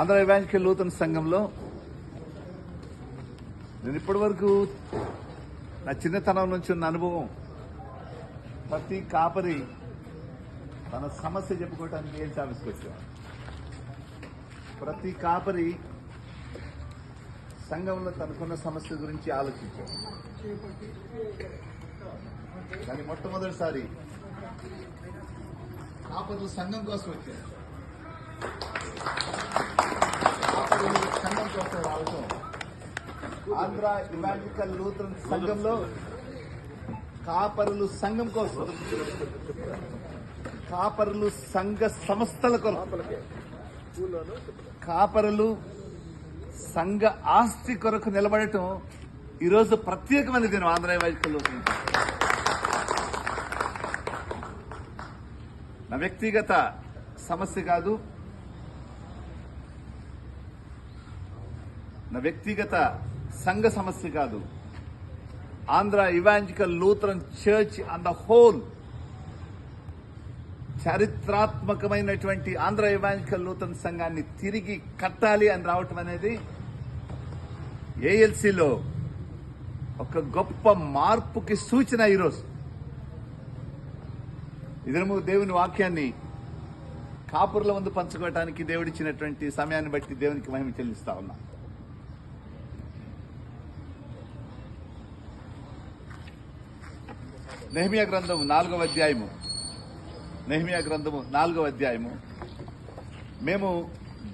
Andhra evangelical నూతన సంఘంలో. నేను ఇప్పటి వరకు నా చిన్నతనం నుంచి ఉన్న అనుభవం ప్రతి కాపరి తన సమస్య చెప్పుకోవటానికి ఏం ఆఫీస్కి వచ్చాను ప్రతి కాపరి సంఘంలో తనకున్న సమస్య గురించి ఆలోచించాడు. కానీ మొట్టమొదటిసారి కాపరులు సంఘం కోసం వచ్చారు. ఆంధ్ర ఇవాంజికల్ లూథరన్ సంఘంలో కాపరులు సంఘం కోసం కాపరులు సంఘ సంస్థల కొరకు కాపరులు సంఘ ఆస్తి కొరకు నిలబడటం ఈరోజు ప్రత్యేకమైన దినం ఆంధ్ర ఇవాంజికల్ లూథరన్ నా వ్యక్తిగత సమస్య కాదు నా వ్యక్తిగత సంఘ సమస్య కాదు. Andhra evangelical Lutheran church and the whole చారిత్రాత్మకమైనటువంటి Andhra evangelical Lutheran సంఘాన్ని తిరిగి కట్టాలి అని రావటం అనేది ఏఎల్సీలో ఒక గొప్ప మార్పుకి సూచన ఈరోజు. ఇదనము దేవుని వాక్యాన్ని కాపురుల ముందు పంచుకోవటానికి దేవుడిచ్చినటువంటి సమయాన్ని బట్టి దేవునికి మహిమ చెల్లిస్తా ఉన్నా. నెహ్మియా గ్రంథము నాలుగవ అధ్యాయము. నెహ్మియా గ్రంథము నాలుగవ అధ్యాయము. మేము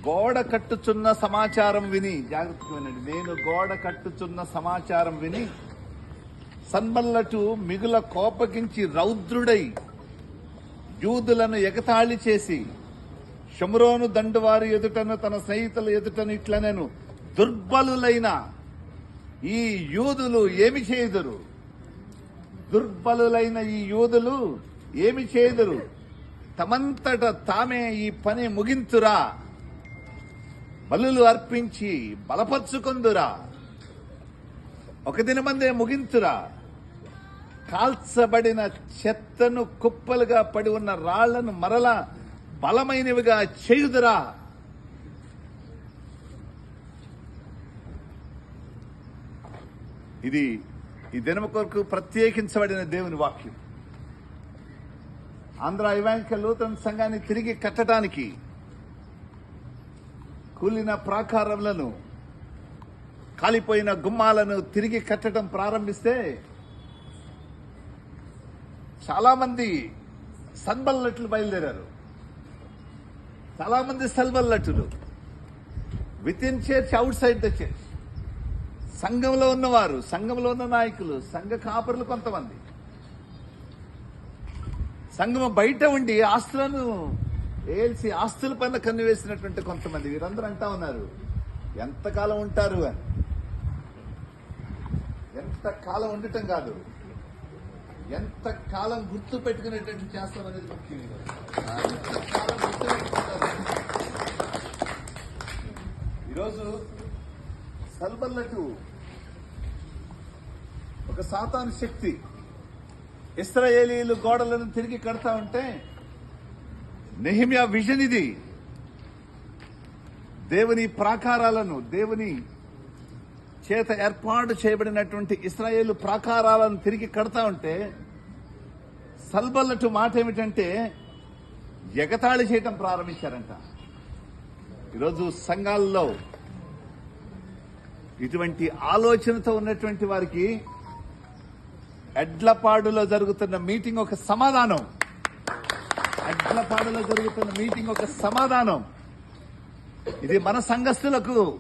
గోడ కట్టుచున్న సమాచారం విని జాగ్రత్తగా వినండి. నేను గోడ కట్టుచున్న సమాచారం విని సన్మల్లటు మిగుల కోపగించి రౌద్రుడై యూదులను ఎగతాళి చేసి షమురోను దండువారి ఎదుటను తన స్నేహితుల ఎదుటను ఇట్లనెను దుర్బలులైన ఈ యూదులు ఏమి చేయుదురు? దుర్బలులైన ఈ యోధులు ఏమి చేయదురు? తమంతట తామే ఈ పని ముగింతురా బలులు అర్పించి బలపరుచుకొందురా. ఒక దినమందే ముగింతురా కాల్చబడిన చెత్తను కుప్పలుగా పడి ఉన్న రాళ్ళను మరలా బలమైనవిగా చేయుదురా. ఇది ఈ దినము కొరకు ప్రత్యేకించబడిన దేవుని వాక్యం. ఆంధ్ర ఇవాంక లూతన్ సంఘాన్ని తిరిగి కట్టడానికి కూలిన ప్రాకారములను కాలిపోయిన గుమ్మాలను తిరిగి కట్టడం ప్రారంభిస్తే చాలామంది సన్బల్లట్లు బయలుదేరారు. చాలామంది సల్బల్లట్లు within church outside the church సంఘంలో ఉన్నవారు సంఘంలో ఉన్న నాయకులు సంఘ కాపరులు కొంతమంది. సంఘం బయట ఉండి ఆస్తులను ఏల్సి ఆస్తుల పైన కన్ను వేసినటువంటి కొంతమంది. వీరందరూ అంటా ఉన్నారు ఎంతకాలం ఉంటారు అని. ఎంత కాలం ఉండటం కాదు. ఎంత కాలం గుర్తు పెట్టుకునేటట్టు చేస్తాం అనేది ముఖ్యం ఈరోజు. ఎంతకాలం ఈరోజు సల్బల్లటు ఒక సాతాను శక్తి. ఇస్రాయేలీలు గోడలను తిరిగి కడతా ఉంటే నెహిమియా విజన్ ఇది. దేవుని ప్రాకారాలను దేవుని చేత ఏర్పాటు చేయబడినటువంటి ఇస్రాయేలు ప్రాకారాలను తిరిగి కడతా ఉంటే సల్బల్లటు మాట ఏమిటంటే ఎగతాళి చేయటం ప్రారంభించారంట. ఈరోజు సంఘాల్లో ఇటువంటి ఆలోచనతో ఉన్నటువంటి వారికి ఎడ్లపాడులో జరుగుతున్న మీటింగ్ ఒక సమాధానం. ఎడ్లపాడులో జరుగుతున్న మీటింగ్ ఒక సమాధానం. ఇది మన సంఘస్థులకు.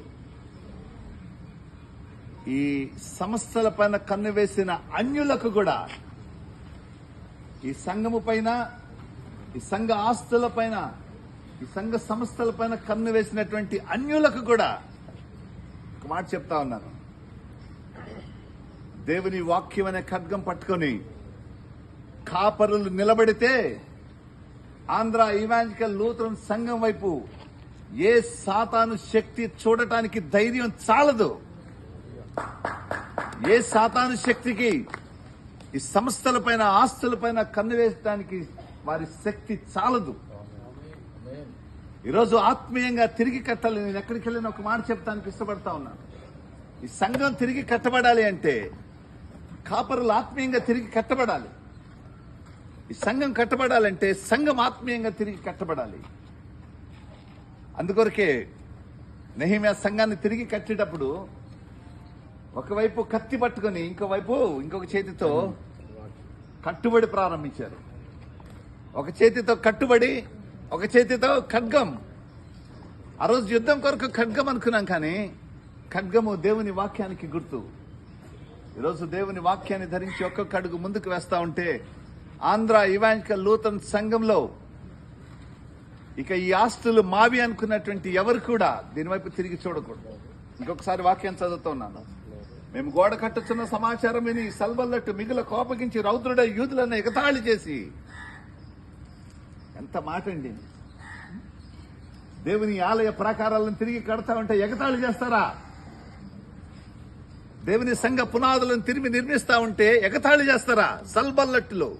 ఈ సంస్థల పైన కన్ను వేసిన అన్యులకు కూడా. ఈ సంఘము పైన ఈ సంఘ ఆస్తుల పైన ఈ సంఘ సంస్థల పైన కన్ను వేసినటువంటి అన్యులకు కూడా ఒక మాట చెప్తా ఉన్నాను. దేవుని వాక్యం అనే ఖడ్గం పట్టుకొని కాపరులు నిలబడితే ఆంధ్ర ఇవాంజికల్ లూథరన్ సంఘం వైపు ఏ సాతాను శక్తి చూడటానికి ధైర్యం చాలదు. ఏ సాతాను శక్తికి ఈ సంస్థలపైన ఆస్తులపైన కన్ను వేయడానికి వారి శక్తి చాలదు. ఈరోజు ఆత్మీయంగా తిరిగి కట్టాలి. నేను ఎక్కడికి వెళ్ళిన ఒక మాట చెప్తానికి ఇష్టపడతా ఉన్నాను ఈ సంఘం తిరిగి కట్టబడాలి అంటే కాపరులు ఆత్మీయంగా తిరిగి కట్టబడాలి. ఈ సంఘం కట్టబడాలంటే సంఘం ఆత్మీయంగా తిరిగి కట్టబడాలి. అందుకొరకే నెహిమియా సంఘాన్ని తిరిగి కట్టేటప్పుడు ఒకవైపు కత్తి పట్టుకొని ఇంకోవైపు ఇంకొక చేతితో కట్టుబడి ప్రారంభించారు. ఒక చేతితో కట్టుబడి ఒక చేతితో ఖడ్గం. ఆ రోజు యుద్ధం కొరకు ఖడ్గం అనుకున్నాం కానీ ఖడ్గము దేవుని వాక్యానికి గుర్తు. ఈరోజు దేవుని వాక్యాన్ని ధరించి ఒక్కొక్క అడుగు ముందుకు వేస్తా ఉంటే ఆంధ్ర ఇవాంకల్ లూతన్ సంఘంలో ఇక ఈ ఆస్తులు మావి అనుకున్నటువంటి ఎవరు కూడా దీనివైపు తిరిగి చూడకూడదు. ఇంకొకసారి వాక్యం చదువుతున్నాను. మేము గోడ కట్టుచున్న సమాచారం విని సల్బల్లట్టు మిగుల కోపగించి రౌద్రుడ యూదులను ఎగతాళి చేసి ఎంత మాట అండి. దేవుని ఆలయ ప్రాకారాలను తిరిగి కడతా ఉంటే ఎగతాళి చేస్తారా? దేవుని సంఘ పునాదులను తిరిగి నిర్మిస్తా ఉంటే ఎగతాళి చేస్తారా? సల్బల్లట్టులో.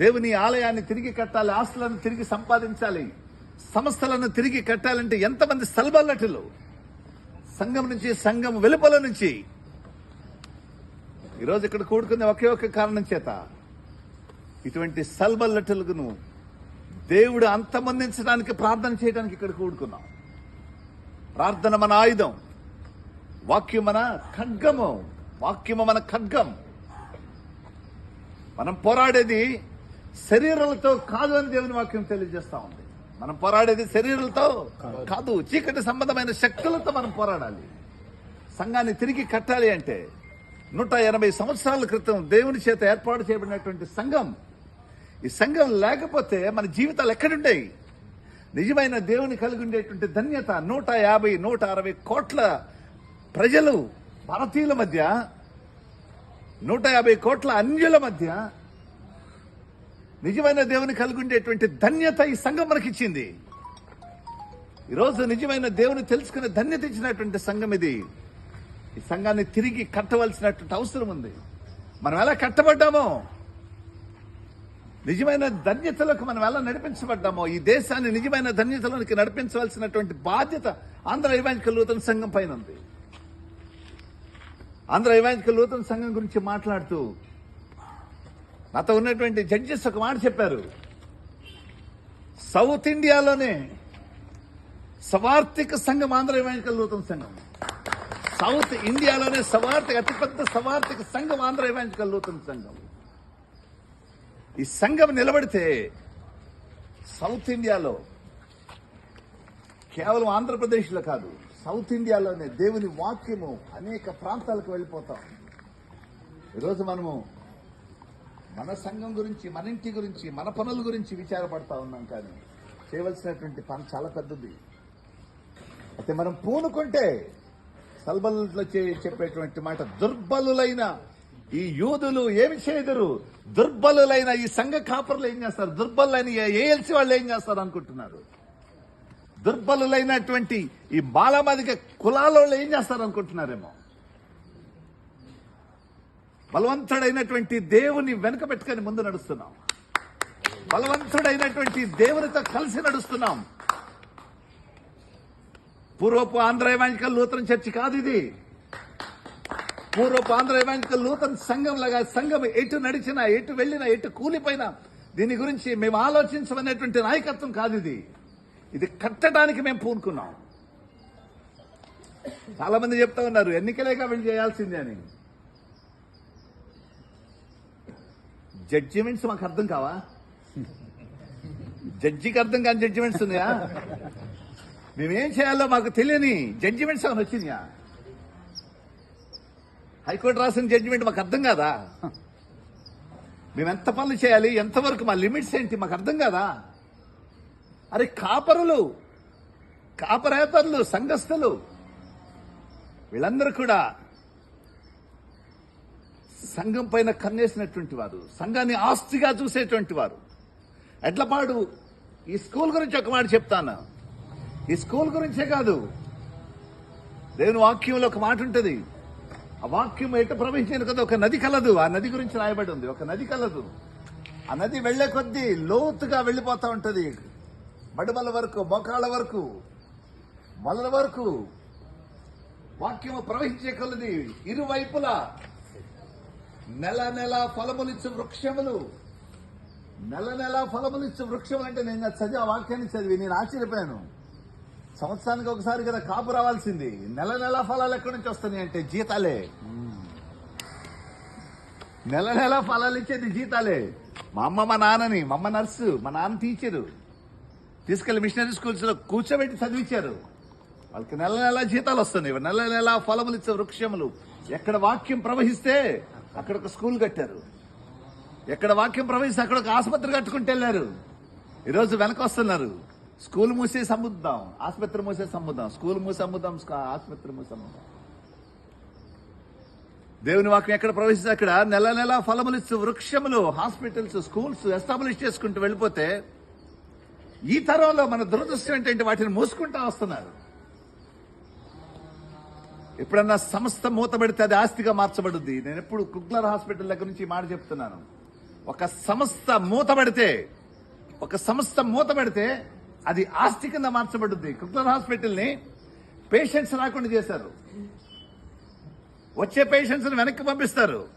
దేవుని ఆలయాన్ని తిరిగి కట్టాలి ఆస్తులను తిరిగి సంపాదించాలి సంస్థలను తిరిగి కట్టాలంటే ఎంతమంది సల్బల్లట్టులు? సంఘం నుంచి సంఘం వెలుపల నుంచి. ఈరోజు ఇక్కడ కూడుకునే ఒకే ఒక కారణం చేత ఇటువంటి సల్బల్లట్టులను దేవుడు అంతమందించడానికి ప్రార్థన చేయడానికి ఇక్కడ కూడుకున్నాం. ప్రార్థన మన ఆయుధం. వాక్యం మన ఖడ్గము. వాక్యము మన ఖడ్గం. మనం పోరాడేది శరీరాలతో కాదు అని దేవుని వాక్యం తెలియజేస్తా ఉంది. మనం పోరాడేది శరీరాలతో కాదు. చీకటి సంబంధమైన శక్తులతో మనం పోరాడాలి. సంఘాన్ని తిరిగి కట్టాలి అంటే నూట ఎనభై సంవత్సరాల క్రితం దేవుని చేత ఏర్పాటు చేయబడినటువంటి సంఘం. ఈ సంఘం లేకపోతే మన జీవితాలు ఎక్కడుంటాయి నిజమైన దేవుని కలిగి ఉండేటువంటి ధన్యత నూట యాభై నూట అరవై కోట్ల ప్రజలు భారతీయుల మధ్య నూట యాభై కోట్ల అన్యుల మధ్య నిజమైన దేవుని కలిగి ఉండేటువంటి ధన్యత ఈ సంఘం మనకిచ్చింది ఈరోజు నిజమైన దేవుని తెలుసుకునే ధన్యత ఇచ్చినటువంటి సంఘం ఇది. ఈ సంఘాన్ని తిరిగి కట్టవలసినటువంటి అవసరం ఉంది. మనం ఎలా కట్టబడ్డామో నిజమైన ధన్యతలకు మనం ఎలా నడిపించబడ్డామో ఈ దేశాన్ని నిజమైన ధన్యతలోనికి నడిపించవలసినటువంటి బాధ్యత ఆంధ్ర ఇవాంజికల్ లూతన సంఘం పైన ఉంది. ఆంధ్ర ఇవాంజికల్ లూతన సంఘం గురించి మాట్లాడుతూ నాతో ఉన్నటువంటి జడ్జెస్ ఒక మాట చెప్పారు. సౌత్ ఇండియాలోనే సవార్థిక సంఘం ఆంధ్ర ఇవాంజికల్ లూతన సంఘం. సౌత్ ఇండియాలోనే సవార్థిక అతిపెద్ద సవార్థిక సంఘం ఆంధ్ర ఇవాంజికల్ లూతన సంఘం. ఈ సంఘం నిలబడితే సౌత్ ఇండియాలో కేవలం ఆంధ్రప్రదేశ్లో కాదు సౌత్ ఇండియాలోనే దేవుని వాక్యము అనేక ప్రాంతాలకు వెళ్ళిపోతాం. ఈరోజు మనము మన సంఘం గురించి మన ఇంటి గురించి మన పనుల గురించి విచారపడతా ఉన్నాం కానీ చేయవలసినటువంటి పని చాలా పెద్దది. అయితే మనం పూనుకుంటే సల్బల్లో చెప్పేటువంటి మాట దుర్బలులైన ఈ యూదులు ఏమి చేయదురు? దుర్బలులైన ఈ సంఘ కాపర్లు ఏం చేస్తారు? దుర్బలులైన ఏఎల్సి వాళ్ళు ఏం చేస్తారు అనుకుంటున్నారు? దుర్బలులైనటువంటి ఈ బాలమాదిక కులాల వాళ్ళు ఏం చేస్తారు అనుకుంటున్నారేమో? బలవంతుడైనటువంటి దేవుని వెనుక పెట్టుకొని ముందు నడుస్తున్నాం. బలవంతుడైనటువంటి దేవునితో కలిసి నడుస్తున్నాం. పూర్వపు ఆంధ్ర ఎవాంజికల్ నూతన చర్చి కాదు ఇది. పూర్వపు ఆంధ్ర ఎవాంజికల్ నూతన సంఘం లాగా సంఘం ఎటు నడిచినా ఎటు వెళ్ళినా ఎటు కూలిపోయినా దీని గురించి మేము ఆలోచించమనేటువంటి నాయకత్వం కాదు ఇది. ఇది కట్టడానికి మేము పూనుకున్నాం. చాలా మంది చెప్తా ఉన్నారు ఎన్నికలేక వెళ్ళి చేయాల్సిందే అని. జడ్జిమెంట్స్ మాకు అర్థం కావా? జడ్జికి అర్థం కాని జడ్జిమెంట్స్ ఉన్నాయా? మేమేం చేయాలో మాకు తెలియని జడ్జిమెంట్స్ ఏమైనా వచ్చినాయా? హైకోర్టు రాసిన జడ్జిమెంట్ మాకు అర్థం కాదా? మేము ఎంత పనులు చేయాలి? ఎంతవరకు మా లిమిట్స్ ఏంటి? మాకు అర్థం కాదా? అరే కాపరులు కాపరేతరులు సంఘస్థులు వీళ్ళందరూ కూడా సంఘం పైన కన్నేసినటువంటి వారు సంఘాన్ని ఆస్తిగా చూసేటువంటి వారు. ఎడ్లపాడు ఈ స్కూల్ గురించి ఒక మాట చెప్తాను. ఈ స్కూల్ గురించే కాదు. దేవుని వాక్యంలో ఒక మాట ఉంటుంది. ఆ వాక్యం ఎటు ప్రవహించాను కదా? ఒక నది కలదు. ఆ నది గురించి రాయబడి ఉంది. ఒక నది కలదు. ఆ నది వెళ్ళే కొద్దీ లోతుగా వెళ్ళిపోతూ ఉంటుంది. మడుమల వరకు మోకాళ్ళ వరకు మొదల వరకు వాక్యము ప్రవహించే కొలది. ఇరువైపులా నెల నెల ఫలములిచ్చు వృక్షములు. నెల నెల ఫలములిచ్చు వృక్షములు అంటే నేను చదివి ఆ వాక్యాన్ని చదివి నేను ఆశ్చర్యపోయాను. సంవత్సరానికి ఒకసారి కదా కాపు రావాల్సింది. నెల నెల ఫలాలు ఎక్కడి నుంచి వస్తున్నాయి అంటే జీతాలే. నెల నెల ఫలాలు ఇచ్చేది జీతాలే. మా అమ్మ మా నాన్నని మా అమ్మ నర్సు మా నాన్న టీచరు. తీసుకెళ్ళి మిషనరీ స్కూల్స్లో కూర్చోబెట్టి చదివించారు వాళ్ళకి నెల నెల జీతాలు వస్తున్నాయి. నెల నెల ఫలములు ఇచ్చే వృక్షములు. ఎక్కడ వాక్యం ప్రవహిస్తే అక్కడ ఒక స్కూల్ కట్టారు. ఎక్కడ వాక్యం ప్రవహిస్తే అక్కడ ఒక ఆసుపత్రి కట్టుకుంటూ వెళ్ళారు. ఈరోజు వెనక వస్తున్నారు. స్కూల్ మూసేసి అమ్ముద్దాం ఆసుపత్రి మూసేసి అమ్ముదాం స్కూల్ మూసి అమ్ముదాం ఆసుపత్రి మూసి అమ్ముదాం దేవుని వాక్యం ఎక్కడ ప్రవేశిస్తే అక్కడ నెల నెల ఫలములు ఇచ్చు వృక్షములు హాస్పిటల్స్ స్కూల్స్ ఎస్టాబ్లిష్ చేసుకుంటూ వెళ్ళిపోతే ఈ తరంలో మన దురదృష్టం ఏంటంటే వాటిని మూసుకుంటా వస్తున్నారు. ఎప్పుడన్నా సంస్థ మూతబడితే అది ఆస్తిగా మార్చబడుద్ది. నేను ఎప్పుడు కుక్లర్ హాస్పిటల్ దగ్గర నుంచి మాట చెప్తున్నాను. ఒక సంస్థ మూతబడితే ఒక సంస్థ మూతబడితే అది ఆస్తి కింద మార్చబడుద్ది. కుక్లర్ హాస్పిటల్ని పేషెంట్స్ రాకుండా చేశారు. వచ్చే పేషెంట్స్ని వెనక్కి పంపిస్తారు.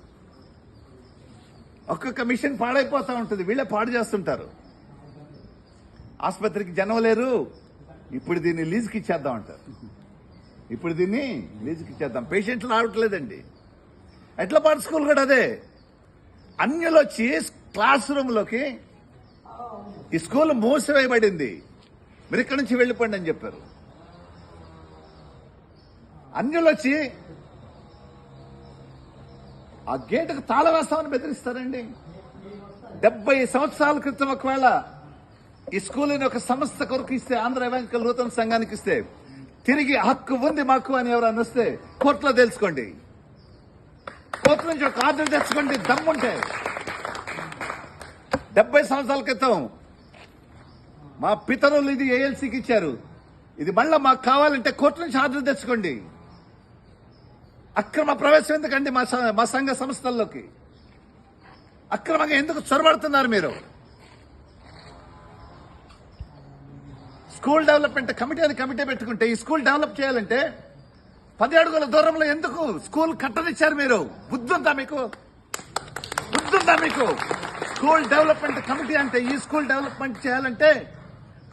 ఒక్కొక్క మిషన్ పాడైపోతూ ఉంటుంది. వీళ్ళే పాడు చేస్తుంటారు. ఆసుపత్రికి జనం లేరు. ఇప్పుడు దీన్ని లీజుకి ఇచ్చేద్దాం అంటారు. ఇప్పుడు దీన్ని లీజుకి ఇచ్చేద్దాం. పేషెంట్లు రావట్లేదండి. ఎట్లా పాడు? స్కూల్ కూడా అదే. అన్యులు వచ్చి క్లాస్ రూమ్లోకి ఈ స్కూల్ మూసివేయబడింది. మీరు ఇక్కడి నుంచి వెళ్ళిపోండి అని చెప్పారు. అన్యులు వచ్చి ఆ గేటుకు తాళం వేస్తామని బెదిరిస్తారండి. డెబ్బై సంవత్సరాల క్రితం ఒకవేళ ఈ స్కూల్ ఒక సంస్థ కొరకు ఇస్తే ఆంధ్ర ఎవాంకల్ నూతన సంఘానికి ఇస్తే తిరిగి హక్కు ఉంది మాకు అని ఎవరైనా వస్తే కోర్టులో తెలుసుకోండి కోర్టు నుంచి ఒక ఆర్డర్ తెచ్చుకోండి దమ్ముంటే. డెబ్బై సంవత్సరాల క్రితం మా పితరులు ఇది ఏఎల్సీకి ఇచ్చారు. ఇది మళ్ళీ మాకు కావాలంటే కోర్టు నుంచి ఆర్డర్ తెచ్చుకోండి. అక్రమ ప్రవేశం ఎందుకండి మా మా సంఘ సంస్థల్లోకి? అక్రమంగా ఎందుకు చొరబడుతున్నారు మీరు? స్కూల్ డెవలప్మెంట్ కమిటీ అని కమిటీ పెట్టుకుంటే ఈ స్కూల్ డెవలప్ చేయాలంటే పది అడుగుల దూరంలో ఎందుకు స్కూల్ కట్టనిచ్చారు మీరు? బుద్ధుందా మీకు? బుద్ధుందా మీకు? స్కూల్ డెవలప్మెంట్ కమిటీ అంటే ఈ స్కూల్ డెవలప్మెంట్ చేయాలంటే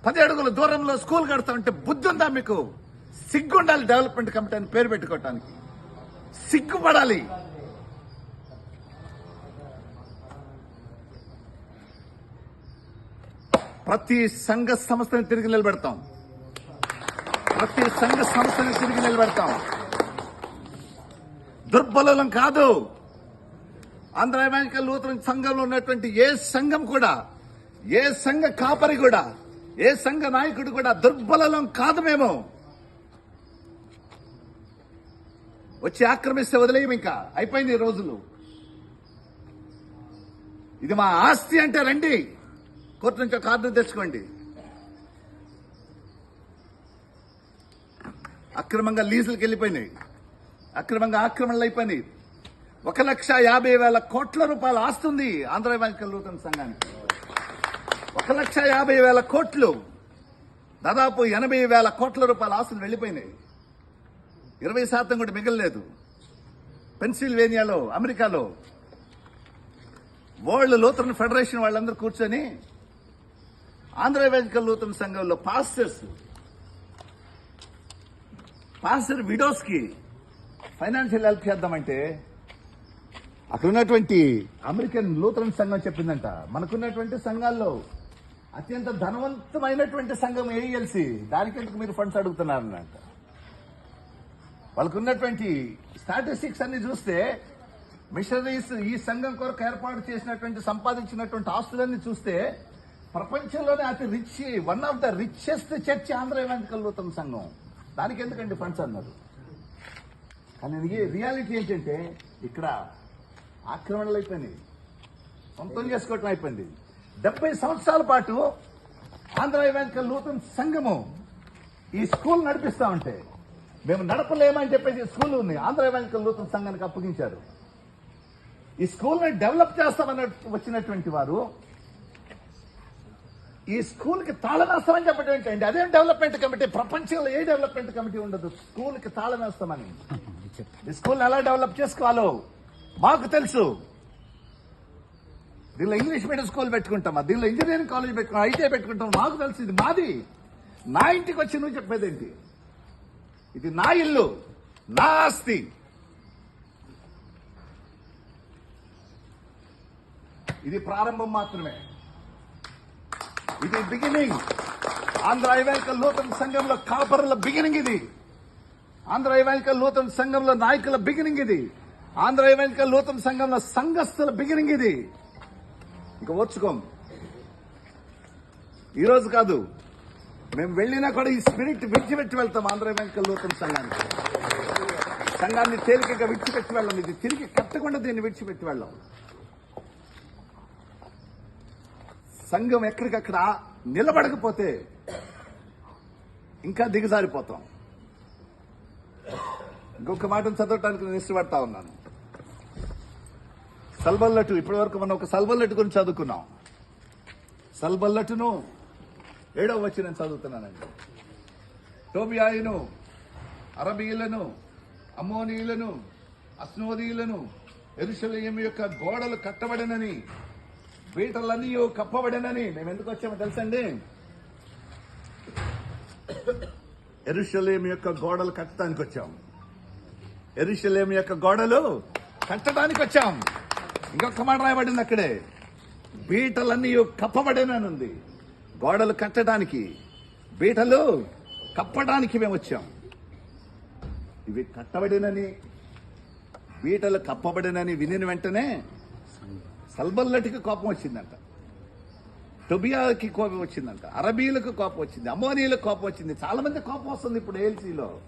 పది అడుగుల దూరంలో స్కూల్ కడతామంటే బుద్ధుందా మీకు? సిగ్గుండాలి డెవలప్మెంట్ కమిటీ అని పేరు పెట్టుకోవటానికి. సిగ్గుపడాలి. ప్రతి సంఘ సంస్థని తిరిగి నిలబెడతాం. ప్రతి సంఘ సంస్థని తిరిగి నిలబెడతాం. దుర్బలం కాదు. ఆంధ్ర ఎవాంకల్ నూతన సంఘంలో ఉన్నటువంటి ఏ సంఘం కూడా ఏ సంఘ కాపరి కూడా ఏ సంఘ నాయకుడు కూడా దుర్బలం కాదు మేము వచ్చి ఆక్రమిస్తే వదిలేయం ఇంకా. అయిపోయింది ఈ రోజులు. ఇది మా ఆస్తి అంటే రండి. కోర్టు నుంచి ఒక ఆర్డర్ తెచ్చుకోండి. అక్రమంగా లీజులకు వెళ్ళిపోయినాయి. అక్రమంగా ఆక్రమణలు అయిపోయినాయి. ఒక లక్ష యాభై వేల కోట్ల రూపాయలు ఆస్తుంది ఆంధ్ర బ్యాంక్ నూతన సంఘానికి. ఒక లక్ష యాభై వేల కోట్లు. దాదాపు ఎనభై వేల కోట్ల రూపాయల ఆస్తులు వెళ్ళిపోయినాయి. ఇరవై శాతం కూడా మిగలలేదు. పెన్సిల్వేనియాలో అమెరికాలో వరల్డ్ లూథరన్ ఫెడరేషన్ వాళ్ళందరూ కూర్చొని ఆంధ్ర వేదికల్ లూథరన్ సంఘంలో పాస్టర్స్ పాస్టర్ విడోస్కి ఫైనాన్షియల్ హెల్ప్ చేద్దామంటే అక్కడ ఉన్నటువంటి అమెరికన్ లూథరన్ సంఘం చెప్పిందంట. మనకున్నటువంటి సంఘాల్లో అత్యంత ధనవంతమైనటువంటి సంఘం ఏఎల్సి దానికి ఎందుకు మీరు ఫండ్స్ అడుగుతున్నారనంట వాళ్ళకు ఉన్నటువంటి స్టాటిస్టిక్స్ అన్ని చూస్తే మిషనరీస్ ఈ సంఘం కొరకు ఏర్పాటు చేసినటువంటి సంపాదించినటువంటి ఆస్తులన్నీ చూస్తే ప్రపంచంలోనే అతి rich one of the richest church Andhra evangelical సంఘం. దానికి ఎందుకండి ఫండ్స్ అన్నారు? కానీ రి- రియాలిటీ ఏంటంటే ఇక్కడ ఆక్రమణలు అయిపోయినాయి. సొంతం చేసుకోవటం అయిపోయింది. డెబ్బై సంవత్సరాల పాటు ఆంధ్ర ఎవాంటికల్ నూతన సంఘము ఈ స్కూల్ నడిపిస్తా ఉంటే మేము నడపలేమని చెప్పేసి ఈ స్కూల్ ఉంది. ఆంధ్ర ఎవాంటికల్ నూతన సంఘానికి అప్పగించారు. ఈ స్కూల్ని డెవలప్ చేస్తామన్న వచ్చినటువంటి వారు ఈ స్కూల్కి తాళమేస్తాం అని చెప్పడం ఏంటండి అదేం డెవలప్మెంట్ కమిటీ ప్రపంచంలో ఏ డెవలప్మెంట్ కమిటీ ఉండదు? స్కూల్కి తాళమేస్తామని ఈ స్కూల్ ఎలా డెవలప్ చేసుకోవాలో మాకు తెలుసు. దీనిలో ఇంగ్లీష్ మీడియం స్కూల్ పెట్టుకుంటామా? దీనిలో ఇంజనీరింగ్ కాలేజ్ పెట్టుకుంటాం ఐటీఐ పెట్టుకుంటాం మాకు తెలుసు ఇది మాది. నా ఇంటికి వచ్చి నువ్వు చెప్పేదేంటి? ఇది నా ఇల్లు నా ఆస్తి. ఇది ప్రారంభం మాత్రమే. ఇది బిగినింగ్ ఆంధ్ర ఐవాయికల్ నూతన సంఘంలో కాపరుల బిగినింగ్ ఇది. ఆంధ్ర ఐవాయికల్ నూతన సంఘంలో నాయకుల బిగినింగ్ ఇది. ఆంధ్ర ఐవాయికల్ నూతన సంఘంలో సంఘస్థుల బిగినింగ్ ఇది. ఇంకా ఓర్చుకోం. ఈరోజు కాదు మేము వెళ్ళినా కూడా ఈ స్పిరిట్ విడిచిపెట్టి వెళ్తాం ఆంధ్ర బ్యాంక్ లోకం సంఘానికి. సంఘాన్ని తేలికగా విడిచిపెట్టి వెళ్ళం. ఇది తిరిగి కట్టకుండా దీన్ని విడిచిపెట్టి వెళ్ళాం. సంఘం ఎక్కడికక్కడ నిలబడకపోతే ఇంకా దిగజారిపోతాం. ఇంకొక మాటను చదవటానికి నేను ఇష్టపడతా ఉన్నాను. సల్బల్లటు ఇప్పటి వరకు మనం ఒక సల్బల్లటు గురించి చదువుకున్నాం. సల్బల్లటును ఏడవ వచ్చి నేను చదువుతున్నానండి. టోబియాయును అరబీయులను అమ్మోనీయులను అస్నోదీయులను ఎరుషలేం యొక్క గోడలు కట్టబడినని వీటలన్నీ కప్పబడినని మేము ఎందుకు వచ్చామో తెలుసండి? ఎరుషలేం యొక్క గోడలు కట్టడానికి వచ్చాం. ఎరుషలేం యొక్క గోడలు కట్టడానికి వచ్చాం. ఇంకొక మాట రాయబడింది అక్కడే. బీటలన్నీ కప్పబడిననుంది. గోడలు కట్టడానికి బీటలు కప్పడానికి మేము వచ్చాం. ఇవి కట్టబడినని బీటలు కప్పబడినని వినిన వెంటనే సల్బల్లటికి కోపం వచ్చిందంట. టొబియాకి కోపం వచ్చిందంట. అరబీలకు కోపం వచ్చింది. అమోనీలకు కోపం వచ్చింది. చాలా మంది కోపం వస్తుంది ఇప్పుడు ఏఎల్సీలో.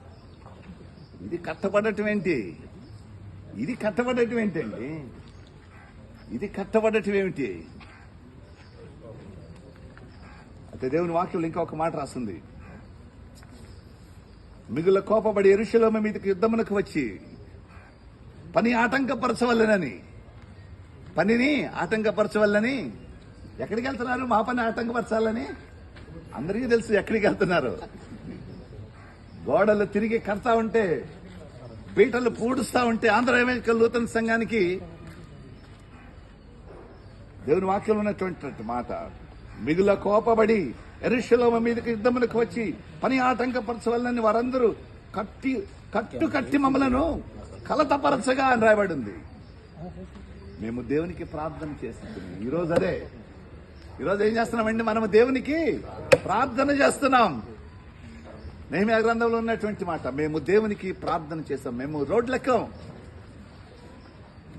ఇది కట్టబడటం ఏంటి? ఇది కట్టబడటం ఏంటండి? ఇది కట్టబడటం ఏమిటి అయితే దేవుని వాక్యంలో ఇంకొక మాట రాస్తుంది. మిగుల కోపబడి ఎరుషలోమ మీదకి యుద్ధమునకు వచ్చి పని ఆటంకపరచవల్లనని పనిని ఆటంకపరచవల్లని ఎక్కడికి వెళ్తున్నారు? మా పని ఆటంకపరచాలని? అందరికీ తెలుసు ఎక్కడికి వెళ్తున్నారు. గోడలు తిరిగి కడతా ఉంటే బీటలు పూడుస్తూ ఉంటే ఆంధ్ర అమెరికా నూతన సంఘానికి దేవుని వాక్యంలో ఉన్నటువంటి మాట మిగుల కోపబడి ఎరుషలోమ మీదకి యుద్ధములకు వచ్చి పని ఆటంకపరచవల్లని వారందరూ కట్టి కట్టు కట్టి మమ్మలను కలతపరచగా అని రాయబడింది. మేము దేవునికి ప్రార్థన చేస్తున్నాం. ఈరోజు అదే. ఈరోజు ఏం చేస్తున్నామండి? మనము దేవునికి ప్రార్థన చేస్తున్నాం. నేమి గ్రంథంలో ఉన్నటువంటి మాట మేము దేవునికి ప్రార్థన చేస్తాం. మేము రోడ్లెక్కం.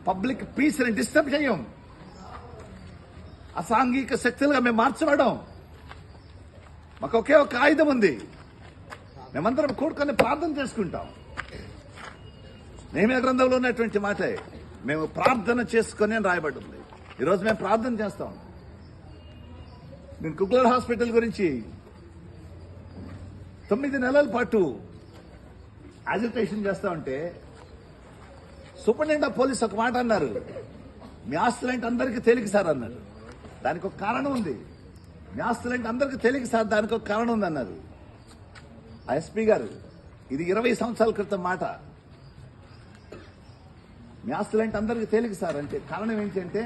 పబ్లిక్ పీస్ని డిస్టర్బ్ చేయం. అసాంఘిక శక్తులుగా మేము మార్చబడం మాకు ఒకే ఒక ఆయుధం ఉంది. మేమందరం కూడుకొని ప్రార్థన చేసుకుంటాం. నేమే గ్రంథంలో ఉన్నటువంటి మాటే మేము ప్రార్థన చేసుకొని అని రాయబడింది. ఈరోజు మేము ప్రార్థన చేస్తాం. నేను కుక్లర్ హాస్పిటల్ గురించి తొమ్మిది నెలల పాటు యాజిటేషన్ చేస్తా ఉంటే సూపరింటెండెంట్ ఆఫ్ పోలీస్ ఒక మాట అన్నారు. మీ ఆస్తులు అంటే అందరికీ తేలిక సార్ అన్నారు. దానికి ఒక కారణం ఉంది. న్యాస్తులు అంటే అందరికీ తేలిక సార్ దానికి ఒక కారణం ఉంది అన్నారు ఆ ఎస్పీ గారు ఇది ఇరవై సంవత్సరాల క్రితం మాట. న్యాస్తులు అంటే అందరికీ తేలిక సార్ అంటే కారణం ఏంటంటే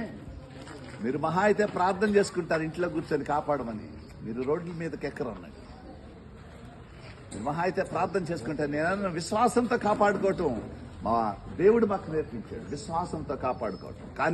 మీరు మహా అయితే ప్రార్థన చేసుకుంటారు ఇంట్లో కూర్చొని కాపాడమని. మీరు రోడ్ల మీదకి ఎక్కరు అన్నది మీరు మహా అయితే ప్రార్థన చేసుకుంటారు నేను విశ్వాసంతో కాపాడుకోవటం. మా దేవుడు మాకు నేర్పించాడు విశ్వాసంతో కాపాడుకోవటం. కానీ